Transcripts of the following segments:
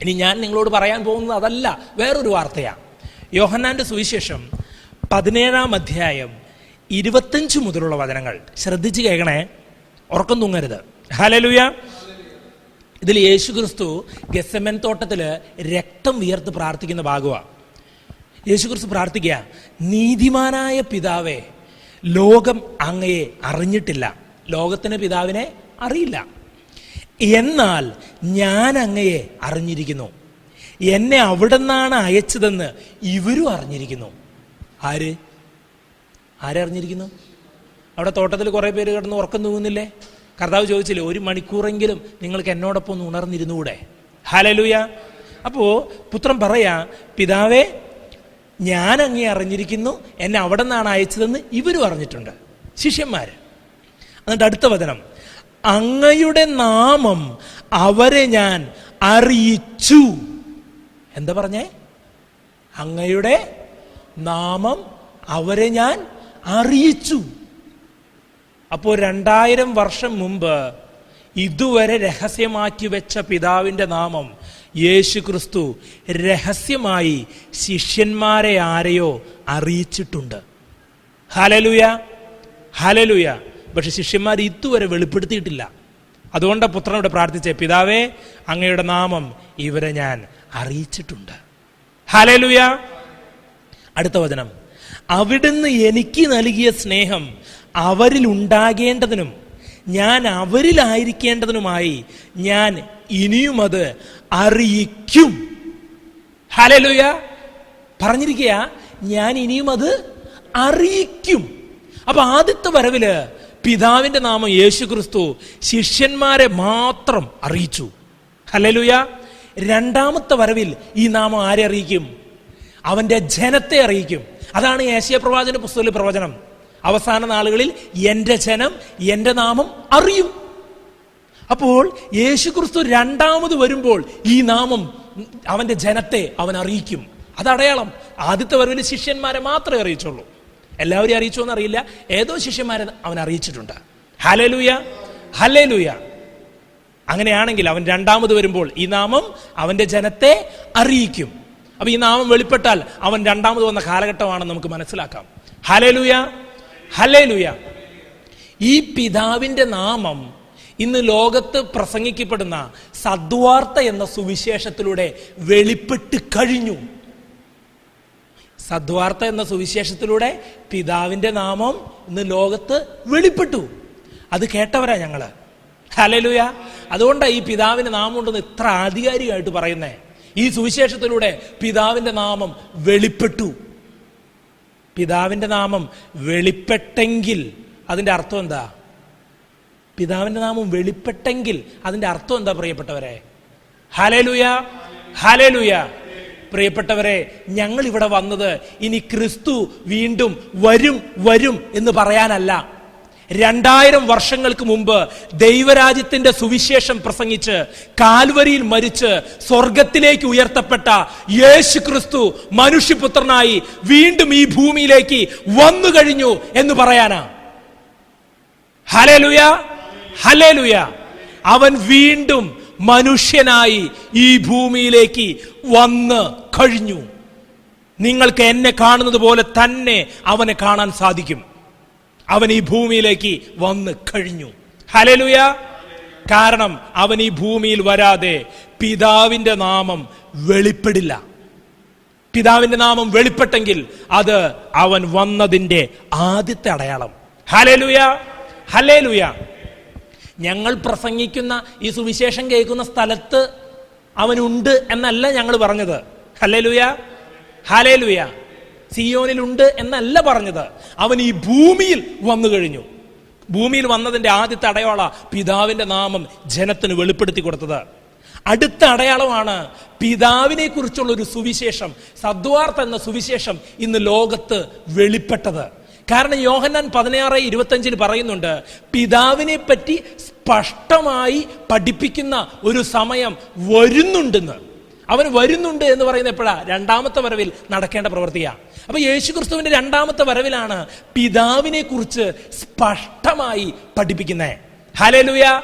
ഇനി ഞാൻ നിങ്ങളോട് പറയാൻ പോകുന്നത് അതല്ല വേറൊരു വാർത്തയാണ് യോഹന്നാന്റെ സുവിശേഷം പതിനേഴാം അധ്യായം ഇരുപത്തഞ്ച് മുതലുള്ള വചനങ്ങൾ. ശ്രദ്ധിച്ച് കേൾക്കണേ ഉറക്കം തൂങ്ങരുത്. ഹലലുയ ഇതിൽ യേശു ക്രിസ്തു ഗസമൻ തോട്ടത്തിൽ രക്തം വിയർത്ത് പ്രാർത്ഥിക്കുന്ന ഭാഗമാണ് യേശു ക്രിസ്തു പ്രാർത്ഥിക്കുക നീതിമാനായ പിതാവേ ലോകം അങ്ങയെ അറിഞ്ഞിട്ടില്ല. ലോകത്തിന് പിതാവിനെ അറിയില്ല. എന്നാൽ ഞാൻ അങ്ങയെ അറിഞ്ഞിരിക്കുന്നു. എന്നെ അവിടെ നിന്നാണ് അയച്ചതെന്ന് ഇവരും അറിഞ്ഞിരിക്കുന്നു. ആര്? ആരറിഞ്ഞിരിക്കുന്നു? അവിടെ തോട്ടത്തിൽ കുറേ പേര് കിടന്ന് ഉറക്കം തൂങ്ങുന്നില്ലേ? കർത്താവ് ചോദിച്ചില്ലേ ഒരു മണിക്കൂറെങ്കിലും നിങ്ങൾക്ക് എന്നോടൊപ്പം ഒന്ന് ഉണർന്നിരുന്നുകൂടെ? ഹലലുയ അപ്പോൾ പുത്രൻ പറയാ പിതാവേ ഞാൻ അങ്ങേ അറിഞ്ഞിരിക്കുന്നു. എന്നെ അവിടെ നിന്നാണ് അയച്ചതെന്ന് ഇവരും അറിഞ്ഞിട്ടുണ്ട്. ശിഷ്യന്മാര്. എന്നിട്ട് അടുത്ത വചനം. അങ്ങയുടെ നാമം അവരെ ഞാൻ അറിയിച്ചു. എന്താ പറഞ്ഞേ? അങ്ങയുടെ നാമം അവരെ ഞാൻ അറിയിച്ചു. അപ്പോൾ രണ്ടായിരം വർഷം മുമ്പ് ഇതുവരെ രഹസ്യമാക്കി വെച്ച പിതാവിന്റെ നാമം യേശു ക്രിസ്തു രഹസ്യമായി ശിഷ്യന്മാരെ ആരെയോ അറിയിച്ചിട്ടുണ്ട്. ഹലലുയ ഹലലുയ പക്ഷെ ശിഷ്യന്മാർ ഇതുവരെ വെളിപ്പെടുത്തിയിട്ടില്ല. അതുകൊണ്ടാണ് പുത്രനോട് പ്രാർത്ഥിച്ചേ പിതാവേ അങ്ങയുടെ നാമം ഇവരെ ഞാൻ അറിയിച്ചിട്ടുണ്ട്. ഹലലുയ അടുത്ത വചനം. അവിടുന്ന് എനിക്ക് നൽകിയ സ്നേഹം അവരിൽ ഉണ്ടാകേണ്ടതിനും ഞാൻ അവരിലായിരിക്കേണ്ടതിനുമായി ഞാൻ ഇനിയും അത് അറിയിക്കും. ഹലലുയ പറഞ്ഞിരിക്കുക ഞാൻ ഇനിയും അത് അറിയിക്കും. അപ്പൊ ആദ്യത്തെ വരവിൽ പിതാവിന്റെ നാമം യേശു ക്രിസ്തു ശിഷ്യന്മാരെ മാത്രം അറിയിച്ചു. ഹലലുയ രണ്ടാമത്തെ വരവിൽ ഈ നാമം ആരെ അറിയിക്കും? അവന്റെ ജനത്തെ അറിയിക്കും. അതാണ് ഏഷ്യ പ്രവാചന പുസ്തകത്തിലെ പ്രവചനം. അവസാന നാളുകളിൽ എന്റെ ജനം എന്റെ നാമം അറിയും. അപ്പോൾ യേശു ക്രിസ്തു രണ്ടാമത് വരുമ്പോൾ ഈ നാമം അവന്റെ ജനത്തെ അവൻ അറിയിക്കും. അതടയാളം ആദ്യത്തെ വരവിൽ ശിഷ്യന്മാരെ മാത്രമേ അറിയിച്ചുള്ളൂ. എല്ലാവരെയും അറിയിച്ചോ എന്നറിയില്ല. ഏതോ ശിഷ്യന്മാരെ അവൻ അറിയിച്ചിട്ടുണ്ട്. ഹലലൂയ ഹലലൂയ അങ്ങനെയാണെങ്കിൽ അവൻ രണ്ടാമത് വരുമ്പോൾ ഈ നാമം അവന്റെ ജനത്തെ അറിയിക്കും. അപ്പൊ ഈ നാമം വെളിപ്പെട്ടാൽ അവൻ രണ്ടാമത് വന്ന കാലഘട്ടമാണെന്ന് നമുക്ക് മനസ്സിലാക്കാം. ഹലലൂയ ഹലലൂയ ഈ പിതാവിന്റെ നാമം ഇന്ന് ലോകത്ത് പ്രസംഗിക്കപ്പെടുന്ന സദ്വാർത്ത എന്ന സുവിശേഷത്തിലൂടെ വെളിപ്പെട്ട് കഴിഞ്ഞു. സദ്വാർത്ത എന്ന സുവിശേഷത്തിലൂടെ പിതാവിന്റെ നാമം ഇന്ന് ലോകത്ത് വെളിപ്പെട്ടു. അത് കേട്ടവരാ ഞങ്ങൾ. ഹലലുയ അതുകൊണ്ടാണ് ഈ പിതാവിന്റെ നാമം ഉണ്ടെന്ന് ഇത്ര ആധികാരികമായിട്ട് പറയുന്നേ. ഈ സുവിശേഷത്തിലൂടെ പിതാവിന്റെ നാമം വെളിപ്പെട്ടു. പിതാവിന്റെ നാമം വെളിപ്പെട്ടെങ്കിൽ അതിന്റെ അർത്ഥം എന്താ? പിതാവിന്റെ നാമം വെളിപ്പെട്ടെങ്കിൽ അതിന്റെ അർത്ഥം എന്താ പ്രിയപ്പെട്ടവരെ? ഹലലുയ ഹലലുയ പ്രിയപ്പെട്ടവരെ ഞങ്ങൾ ഇവിടെ വന്നത് ഇനി ക്രിസ്തു വീണ്ടും വരും വരും എന്ന് പറയാനല്ല. രണ്ടായിരം വർഷങ്ങൾക്ക് മുമ്പ് ദൈവരാജ്യത്തിന്റെ സുവിശേഷം പ്രസംഗിച്ച് കാൽവരിയിൽ മരിച്ച് സ്വർഗത്തിലേക്ക് ഉയർത്തപ്പെട്ട യേശു ക്രിസ്തു മനുഷ്യപുത്രനായി വീണ്ടും ഈ ഭൂമിയിലേക്ക് വന്നു കഴിഞ്ഞു എന്ന് പറയാനാ. ഹലേലുയ ഹലേലുയ അവൻ വീണ്ടും മനുഷ്യനായി ഈ ഭൂമിയിലേക്ക് വന്ന് കഴിഞ്ഞു. നിങ്ങൾക്ക് എന്നെ കാണുന്നത് പോലെ തന്നെ അവനെ കാണാൻ സാധിക്കും. അവൻ ഈ ഭൂമിയിലേക്ക് വന്ന് കഴിഞ്ഞു. ഹലലുയ കാരണം അവൻ ഈ ഭൂമിയിൽ വരാതെ പിതാവിന്റെ നാമം വെളിപ്പെടില്ല. പിതാവിന്റെ നാമം വെളിപ്പെട്ടെങ്കിൽ അത് അവൻ വന്നതിന്റെ ആദ്യത്തെ അടയാളം. ഹലലുയ ഹലേലുയ ഞങ്ങൾ പ്രസംഗിക്കുന്ന ഈ സുവിശേഷം കേൾക്കുന്ന സ്ഥലത്ത് അവനുണ്ട് എന്നല്ല ഞങ്ങൾ പറഞ്ഞത്. Hallelujah hallelujah. സിയോനിലുണ്ട് എന്നല്ല പറഞ്ഞത്. അവൻ ഈ ഭൂമിയിൽ വന്നു കഴിഞ്ഞു. ഭൂമിയിൽ വന്നതിന്റെ ആദ്യത്തെ അടയാള പിതാവിന്റെ നാമം ജനത്തിന് വെളിപ്പെടുത്തി കൊടുത്തത്. അടുത്ത അടയാളമാണ് പിതാവിനെ കുറിച്ചുള്ള ഒരു സുവിശേഷം സദ്വാർത്ത എന്ന സുവിശേഷം ഇന്ന് ലോകത്ത് വെളിപ്പെട്ടത്. കാരണം യോഹന്നാൻ പതിനാറ് ഇരുപത്തഞ്ചിന് പറയുന്നുണ്ട് പിതാവിനെ പറ്റി സ്പഷ്ടമായി പഠിപ്പിക്കുന്ന ഒരു സമയം വരുന്നുണ്ടെന്ന്. അവൻ വരുന്നുണ്ട് എന്ന് പറയുന്ന എപ്പോഴാ? രണ്ടാമത്തെ വരവിൽ നടക്കേണ്ട പ്രവൃത്തിയാ. അപ്പൊ യേശു ക്രിസ്തുവിന്റെ രണ്ടാമത്തെ വരവിലാണ് പിതാവിനെ കുറിച്ച് സ്പഷ്ടമായി പഠിപ്പിക്കുന്നത് ഹലലുയ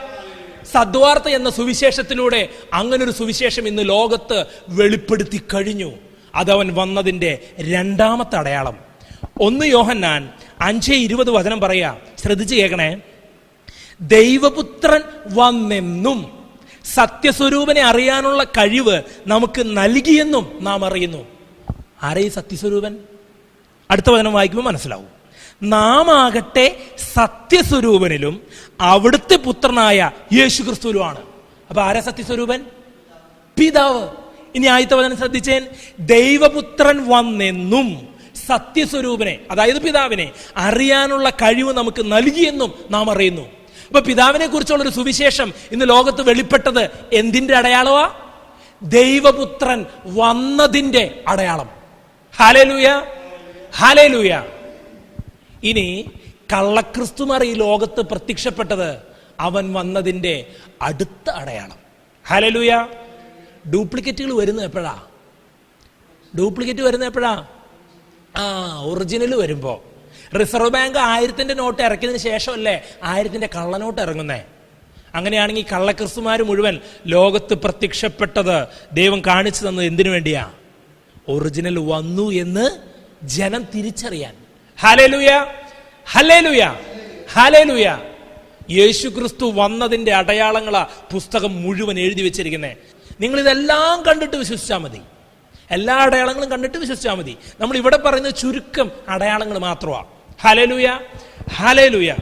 സദ്വാർത്ത എന്ന സുവിശേഷത്തിലൂടെ അങ്ങനൊരു സുവിശേഷം ഇന്ന് ലോകത്ത് വെളിപ്പെടുത്തി കഴിഞ്ഞു. അതവൻ വന്നതിന്റെ രണ്ടാമത്തെ അടയാളം. ഒന്ന് യോഹന്നാൻ അഞ്ച് ഇരുപത് വചനം പറയാ. ശ്രദ്ധിച്ച് കേൾക്കണേ. ദൈവപുത്രൻ വന്നെന്നും സത്യസ്വരൂപനെ അറിയാനുള്ള കഴിവ് നമുക്ക് നൽകിയെന്നും നാം അറിയുന്നു. ആരെ ഈ സത്യസ്വരൂപൻ? അടുത്ത വചനം വായിക്കുമ്പോൾ മനസ്സിലാവും. നാം ആകട്ടെ സത്യസ്വരൂപനിലും അവിടുത്തെ പുത്രനായ യേശു ക്രിസ്തുവിലുമാണ് അപ്പൊ ആരാ സത്യസ്വരൂപൻ? പിതാവ്. ഇനി ആദ്യത്തെ വചനം ശ്രദ്ധിച്ചേൻ. ദൈവപുത്രൻ വന്നെന്നും സത്യസ്വരൂപനെ അതായത് പിതാവിനെ അറിയാനുള്ള കഴിവ് നമുക്ക് നൽകിയെന്നും നാം അറിയുന്നു. അപ്പൊ പിതാവിനെ കുറിച്ചുള്ള ഒരു സുവിശേഷം ഇന്ന് ലോകത്ത് വെളിപ്പെട്ടത് എന്തിന്റെ അടയാളമാ ദൈവപുത്രൻ വന്നതിന്റെ അടയാളം. Hallelujah hallelujah. ഇനി കള്ളക്രിസ്തുമാർ ഈ ലോകത്ത് പ്രത്യക്ഷപ്പെട്ടത് അവൻ വന്നതിന്റെ അടുത്ത അടയാളം. ഹാലലൂയ. ഡ്യൂപ്ലിക്കേറ്റുകൾ വരുന്നത് എപ്പോഴാ? ഡ്യൂപ്ലിക്കേറ്റ് വരുന്നത് എപ്പോഴാ? ആ ഒറിജിനൽ വരുമ്പോ. റിസർവ് ബാങ്ക് ആയിരത്തിന്റെ നോട്ട് ഇറക്കിയതിന് ശേഷമല്ലേ ആയിരത്തിന്റെ കള്ളനോട്ട് ഇറങ്ങുന്നേ? അങ്ങനെയാണെങ്കിൽ കള്ളക്രിസ്തുമാർ മുഴുവൻ ലോകത്ത് പ്രത്യക്ഷപ്പെട്ടത് ദൈവം കാണിച്ചു തന്നത് എന്തിനു വേണ്ടിയാ? ഒറിജിനൽ വന്നു എന്ന് ജനം തിരിച്ചറിയാൻ. ഹലേലുയ ഹലേലുയ ഹലേലുയ യേശു ക്രിസ്തു വന്നതിന്റെ അടയാളങ്ങളാ പുസ്തകം മുഴുവൻ എഴുതി വെച്ചിരിക്കുന്നത് നിങ്ങൾ ഇതെല്ലാം കണ്ടിട്ട് വിശ്വസിച്ചാൽ മതി. എല്ലാ അടയാളങ്ങളും കണ്ടിട്ട് വിശ്വസിച്ചാൽ മതി. നമ്മൾ ഇവിടെ പറയുന്ന ചുരുക്കം അടയാളങ്ങൾ മാത്രമാണ് ഹലലുയ ഹലേലുയ